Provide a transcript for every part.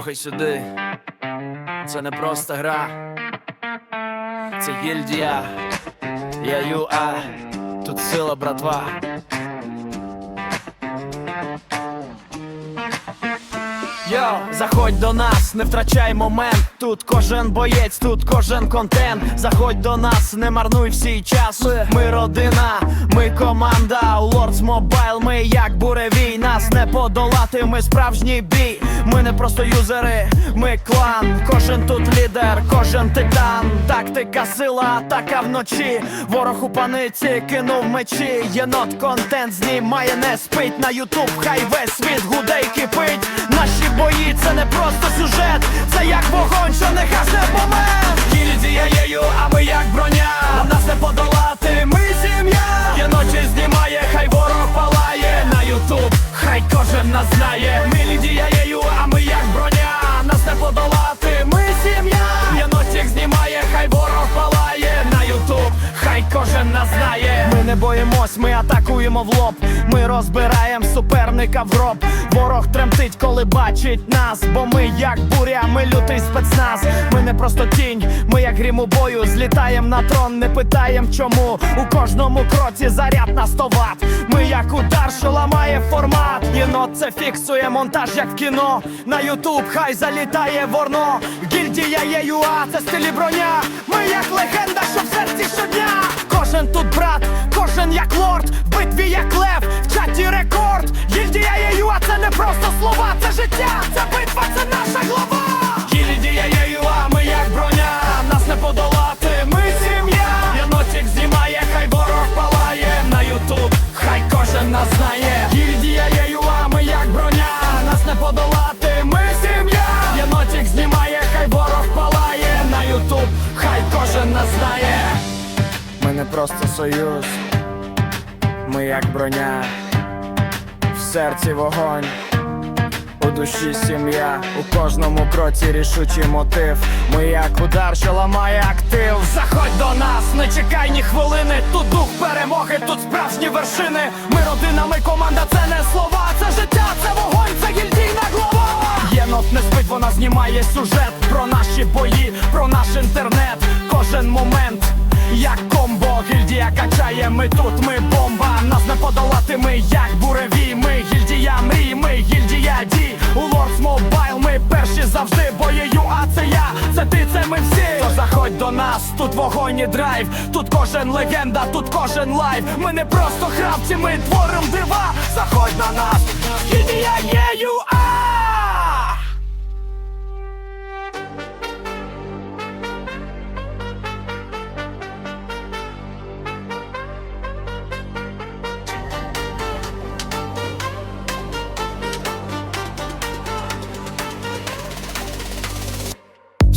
Слухай сюди. Це не просто гра. Це гільдія. Я ЮА. Тут сила, братва. Йо, заходь до нас, не втрачай момент. Тут кожен боєць, тут кожен контент. Заходь до нас, не марнуй всій час. Ми родина, ми команда. У Lords Mobile ми як буревій. Нас не подолати, ми справжній бій. Ми не просто юзери, ми клан. Кожен тут лідер, кожен титан. Тактика, сила, атака вночі. Ворог у паниці кинув мечі. Єнот контент знімає, не спить на Ютуб. Хай весь світ гуде й кипить. Наші бої це не просто сюжет, це як вогонь, що не гасне момент. Знає. Ми не боїмось, ми атакуємо в лоб. Ми розбираємо суперника в гроб. Ворог тремтить, коли бачить нас. Бо ми як буря, ми лютий спецназ. Ми не просто тінь, ми як грім у бою. Злітаєм на трон, не питаєм чому. У кожному кроці заряд на 100 ватт. Ми як удар, що ламає формат. Єнот це фіксує монтаж, як в кіно. На Ютуб хай залітає ворно. Гільдія є ЮА, це стилі броня. Ми як легенда, що в серці щодня. Кожен як лорд, битві як лев, в чаті рекорд. Гільдія є ЮА, це не просто слова, це життя, це битва, це наша глава. Гільдія є ЮА, ми як броня, нас не подолати, ми сім'я. Єнотік знімає, хай ворог палає на Ютуб, хай кожен нас знає. Гільдія є ЮА, ми як броня, нас не подолати, ми сім'я. Єнотік знімає, хай ворог палає на Ютуб, хай кожен нас знає. Ми не просто союз, ми як броня, в серці вогонь, у душі сім'я, у кожному кроці рішучий мотив. Ми як удар, що ламає актив. Заходь до нас, не чекай ні хвилини. Тут дух перемоги, тут справжні вершини. Ми родина, ми команда, це не слова, це життя, це вогонь, це гільдійна глава. Єнот не спить, вона знімає сюжет про наші бої, про наш інтернет. Кожен момент. Як комбо, гільдія качає, ми тут, ми бомба, нас не подолати, ми як буреві, ми гільдія мрій, ми гільдія дій, у Lords Mobile ми перші завжди боєю, а це я, це ти, це ми всі. То заходь до нас, тут вогонь і драйв, тут кожен легенда, тут кожен лайв. Ми не просто храбці, ми творим дива.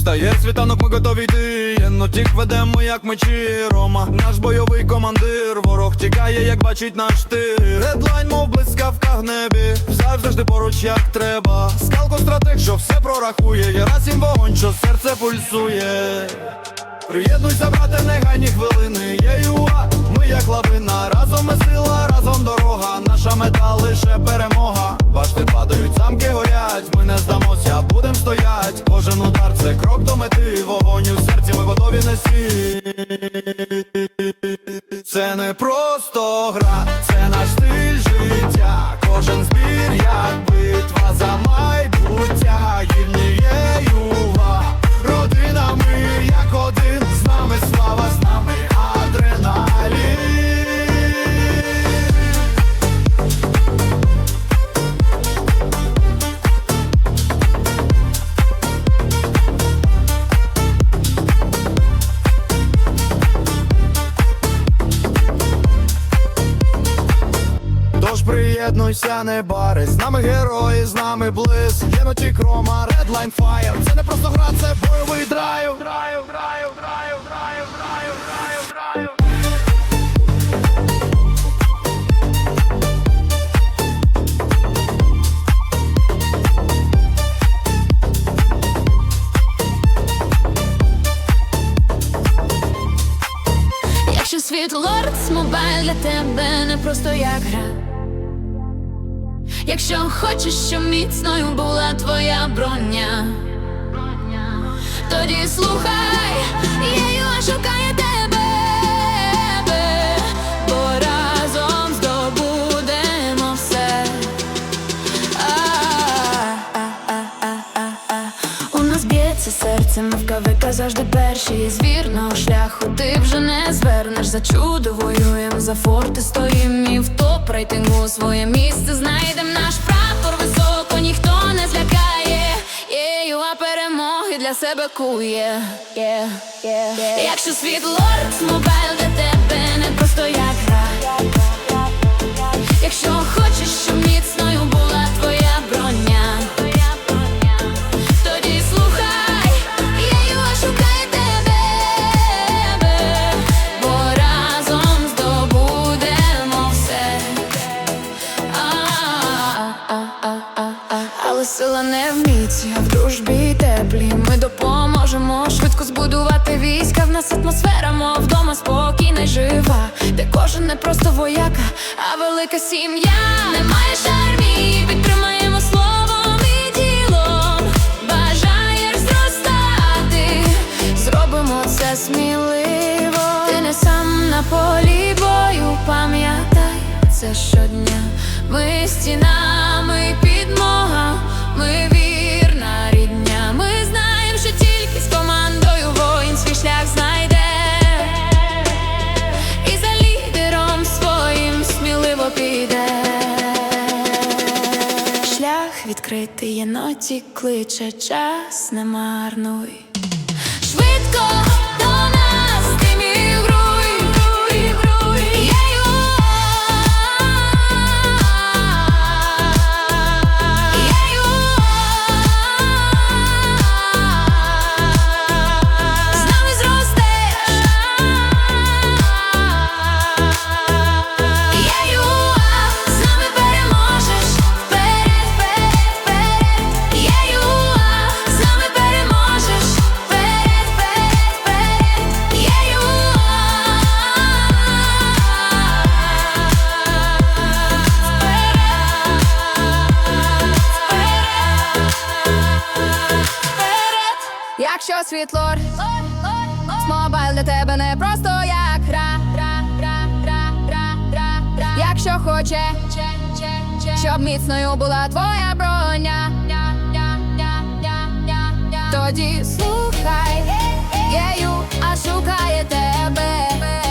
Стає світанок, ми готові йти. Єнотік ведемо, як мечі. Рома, наш бойовий командир. Ворог тікає, як бачить наш тир. Редлайн, мов блискавка в небі. Завжди поруч, як треба. Скалко стратег, що все прорахує. Єрасім вогонь, що серце пульсує. Приєднуйся, брате, негайні хвилини. Є ЮА, ми як лавина. Разом ми сила, разом дорога. Наша мета лише перемога. Башти падають, Кожен удар це крок до мети. Вогонь у серці, ми готові нести. Це не просто приєднуйся, не бари, з нами герої, з нами близ. Єноті Крома, Redline Fire. Це не просто гра, це бойовий драйв. Драйв, драйв, драйв, драйв, драйв, драйв, драйв. Світлорд мобайль для тебе не просто як гра. Якщо хочеш, щоб міцною була твоя броня, тоді слухай, завжди перші з вірного шляху ти вже не звернеш за чудо воюєм за форти стоїм і в топ рейтингу своє місце знайдем наш прапор високо, ніхто не злякає. Єю, а перемоги для себе кує. Yeah, yeah, yeah. Якщо світ лорд, мобайл для тебе не просто як гра. Якщо кожен не просто вояка, а велика сім'я. Не маєш армії, підтримаємо словом і ділом. Бажаєш зростати, зробимо це сміливо. Ти не сам на полі бою, пам'ятай це щодня. Ми стінами підмога, ми Шлях єноті кличе, час не марнуй. Якщо світ лор, смобайл для тебе не просто як гра, якщо хоче, щоб міцною була твоя броня, тоді слухай, гею, а шукає тебе.